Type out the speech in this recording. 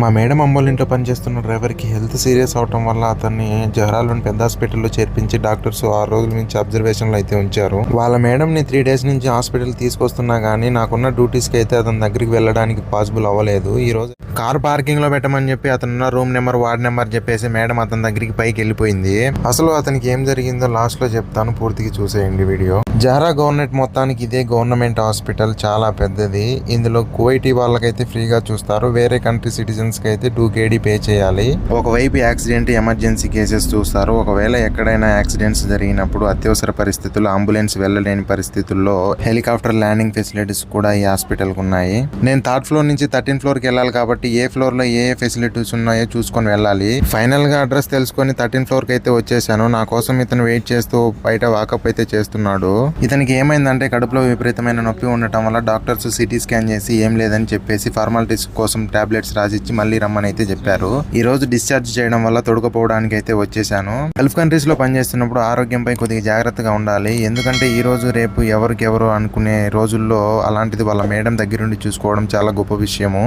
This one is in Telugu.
మా మేడం అమ్మోళ్ళ ఇంట్లో పనిచేస్తున్న డ్రైవర్కి హెల్త్ సీరియస్ అవటం వల్ల అతన్ని జహరాలోని పెద్ద హాస్పిటల్లో చేర్పించి డాక్టర్స్ ఆరు రోజుల నుంచి అబ్జర్వేషన్లో అయితే ఉంచారు. వాళ్ళ మేడంని త్రీ డేస్ నుంచి హాస్పిటల్ తీసుకొస్తున్నా కానీ నాకున్న డ్యూటీస్కి అయితే అతని దగ్గరికి వెళ్ళడానికి పాసిబుల్ అవ్వలేదు. ఈ రోజు కార్ పార్కింగ్లో పెట్టమని చెప్పి అతనున్న రూమ్ నెంబర్ వార్డ్ నెంబర్ చెప్పేసి మేడం అతని దగ్గరికి పైకి వెళ్ళిపోయింది. అసలు అతనికి ఏం జరిగిందో లాస్ట్లో చెప్తాను. పూర్తిగా చూసేయండి వీడియో. జహరా గవర్నమెంట్ మొత్తానికి ఇదే గవర్నమెంట్ హాస్పిటల్ చాలా పెద్దది. ఇందులో కువైటీ వాళ్ళకైతే ఫ్రీగా చూస్తారు. వేరే కంట్రీ సిటిజన్ కి అయితే టూ కేడీ పే చేయాలి. ఒకవైపు యాక్సిడెంట్ ఎమర్జెన్సీ కేసెస్ చూస్తారు. ఒకవేళ ఎక్కడైనా యాక్సిడెంట్స్ జరిగినప్పుడు అత్యవసర పరిస్థితుల్లో అంబులెన్స్ వెళ్ళలేని పరిస్థితుల్లో హెలికాప్టర్ ల్యాండింగ్ ఫెసిలిటీస్ కూడా ఈ హాస్పిటల్కు ఉన్నాయి. నేను థర్డ్ ఫ్లోర్ నుంచి థర్టీన్ ఫ్లోర్కి వెళ్ళాలి కాబట్టి ఏ ఫ్లోర్లో ఏ ఏ ఫెసిలిటీస్ ఉన్నాయో చూసుకొని వెళ్ళాలి. ఫైనల్గా అడ్రస్ తెలుసుకొని థర్టీన్ ఫ్లోర్కి అయితే వచ్చేసాను. నా కోసం ఇతను వెయిట్ చేస్తూ బయట వాకప్ అయితే చేస్తున్నాడు. ఇతనికి ఏమైందంటే కడుపులో విపరీతమైన నొప్పి ఉండటం వల్ల డాక్టర్స్ సిటీ స్కాన్ చేసి ఏం లేదని చెప్పేసి ఫార్మాలిటీస్ కోసం టాబ్లెట్స్ రాసిచ్చి మళ్ళీ రమ్మని అయితే చెప్పారు. ఈ రోజు డిశ్చార్జ్ చేయడం వల్ల తొడుకపోవడానికి అయితే వచ్చేసాను. గల్ఫ్ కంట్రీస్లో పనిచేస్తున్నప్పుడు ఆరోగ్యంపై కొద్దిగా జాగ్రత్తగా ఉండాలి. ఎందుకంటే ఈ రోజు రేపు ఎవరికెవరు అనుకునే రోజుల్లో అలాంటిది వాళ్ళ మేడం దగ్గరుండి చూసుకోవడం చాలా గొప్ప విషయము.